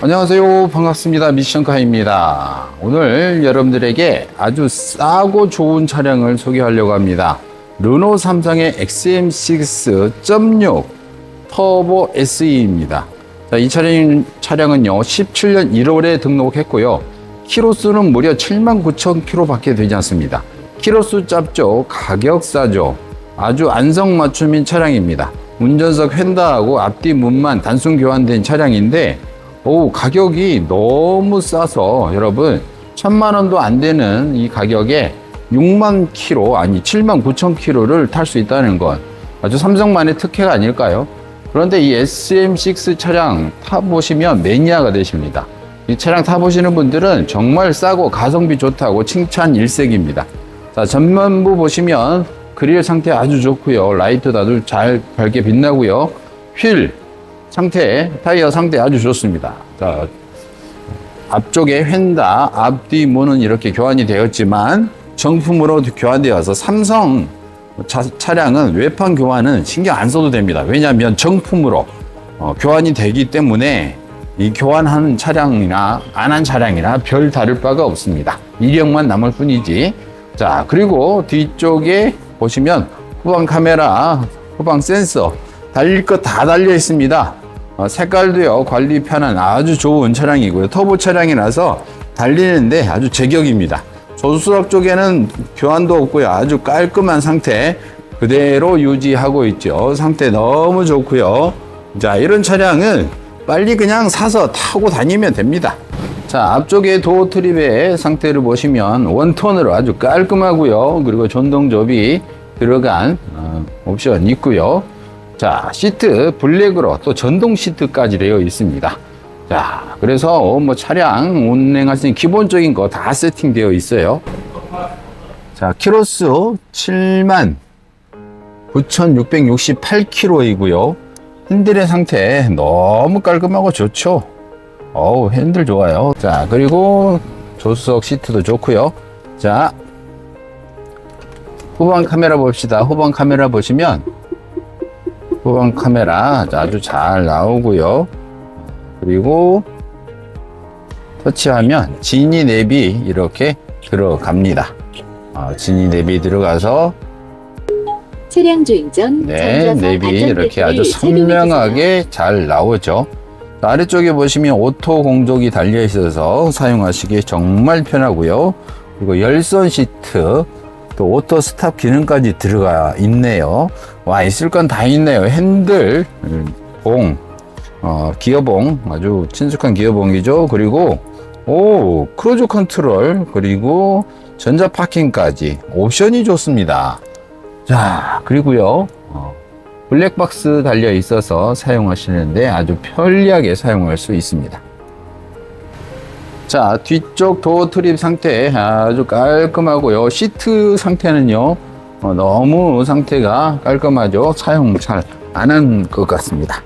안녕하세요. 반갑습니다. 미션카입니다. 오늘 여러분들에게 아주 싸고 좋은 차량을 소개하려고 합니다. 르노 삼성의 XM6.6 터보 SE입니다. 자, 이 차량, 차량은요, 17년 1월에 등록했고요. 키로수는 무려 79,000km 밖에 되지 않습니다. 키로수 짧죠? 가격 싸죠? 아주 안성맞춤인 차량입니다. 운전석 휀다하고 앞뒤 문만 단순 교환된 차량인데, 오, 가격이 너무 싸서 여러분, 천만 원도 안 되는 이 가격에 6만 킬로, 아니 7만 9천 킬로를 탈 수 있다는 건 아주 삼성만의 특혜가 아닐까요? 그런데 이 SM6 차량 타보시면 매니아가 되십니다. 이 차량 타보시는 분들은 정말 싸고 가성비 좋다고 칭찬 일색입니다. 자, 전면부 보시면 그릴 상태 아주 좋고요. 라이트도 아주 잘 밝게 빛나고요. 휠 상태, 타이어 상태 아주 좋습니다. 자, 앞쪽에 휀다, 앞뒤 문은 이렇게 교환이 되었지만 정품으로 교환되어서 삼성 차, 차량은 외판 교환은 신경 안 써도 됩니다. 왜냐하면 정품으로 어, 교환이 되기 때문에 이 교환하는 차량이나 안 한 차량이나 별 다를 바가 없습니다. 이력만 남을 뿐이지. 자, 그리고 뒤쪽에 보시면 후방 카메라, 후방 센서 달릴 것 다 달려 있습니다. 어, 색깔도요 관리 편한 아주 좋은 차량이고요. 터보 차량이라서 달리는데 아주 제격입니다. 조수석 쪽에는 교환도 없고요. 아주 깔끔한 상태 그대로 유지하고 있죠. 상태 너무 좋고요. 자, 이런 차량은 빨리 그냥 사서 타고 다니면 됩니다. 자, 앞쪽에 도어 트립의 상태를 보시면 원톤으로 아주 깔끔하고요. 그리고 전동 접이 들어간 어, 옵션 있고요. 자, 시트 블랙으로 또 전동 시트까지 되어 있습니다. 자, 그래서 뭐 차량 운행할 수 있는 기본적인 거 다 세팅되어 있어요. 자, 키로수 7만 9,668km이고요. 핸들의 상태 너무 깔끔하고 좋죠. 어우, 핸들 좋아요. 자, 그리고 조수석 시트도 좋고요. 자, 후방 카메라 봅시다. 후방 카메라 보시면 후방 카메라 아주 잘 나오고요. 그리고 터치하면 지니 랩이 이렇게 들어갑니다. 아, 지니 랩이 들어가서 차량 주행 전 네, 랩이 이렇게 아주 선명하게 잘 나오죠. 아래쪽에 보시면 오토 공족이 달려 있어서 사용하시기 정말 편하고요. 그리고 열선 시트, 또 오토 스탑 기능까지 들어가 있네요. 와, 있을 건 다 있네요. 핸들, 음, 봉, 어, 기어봉, 아주 친숙한 기어봉이죠. 그리고, 오, 크루즈 컨트롤, 그리고 전자 파킹까지 옵션이 좋습니다. 자, 그리고요, 어, 블랙박스 달려 있어서 사용하시는데 아주 편리하게 사용할 수 있습니다. 자, 뒤쪽 도어 트립 상태 아주 깔끔하고요. 시트 상태는요, 어, 너무 상태가 깔끔하죠. 사용 잘 안 한 것 같습니다.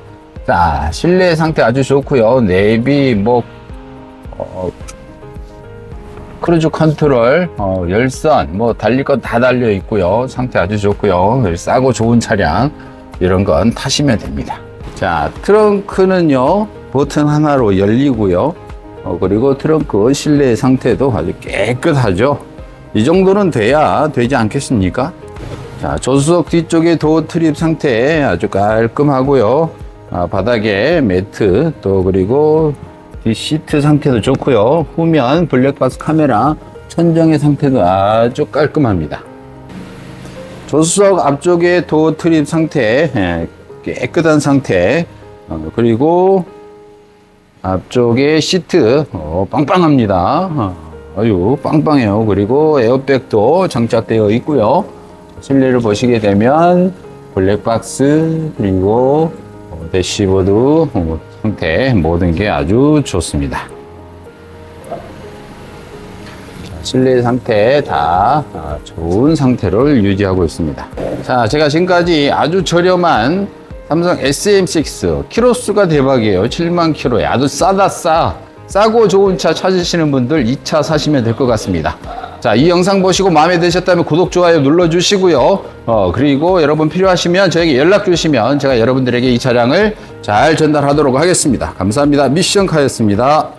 자, 실내 상태 아주 좋고요. 내비, 뭐, 어, 크루즈 컨트롤, 어, 열선, 뭐 달릴 건 다 달려 있고요. 상태 아주 좋고요. 싸고 좋은 차량 이런 건 타시면 됩니다. 자, 트렁크는요 버튼 하나로 열리고요. 어, 그리고 트렁크 실내 상태도 아주 깨끗하죠. 이 정도는 돼야 되지 않겠습니까? 자, 조수석 뒤쪽에 도어 트립 상태 아주 깔끔하고요. 아, 바닥에 매트 또 그리고 뒷 시트 상태도 좋고요. 후면 블랙박스 카메라 천정의 상태도 아주 깔끔합니다. 조수석 앞쪽에 도어 트립 상태 예, 깨끗한 상태 어, 그리고 앞쪽에 시트 어, 빵빵합니다. 어, 아유 빵빵해요. 그리고 에어백도 장착되어 있고요. 실내를 보시게 되면 블랙박스 그리고 어, 대시보드 어, 상태 모든 게 아주 좋습니다. 실내 상태 다 아, 좋은 상태를 유지하고 있습니다. 자, 제가 지금까지 아주 저렴한 삼성 SM6 키로수가 대박이에요. 7만 키로에 아주 싸다 싸. 싸고 좋은 차 찾으시는 분들 이 차 사시면 될 것 같습니다. 자, 이 영상 보시고 마음에 드셨다면 구독, 좋아요 눌러주시고요. 어, 그리고 여러분 필요하시면 저에게 연락 주시면 제가 여러분들에게 이 차량을 잘 전달하도록 하겠습니다. 감사합니다. 미션카였습니다.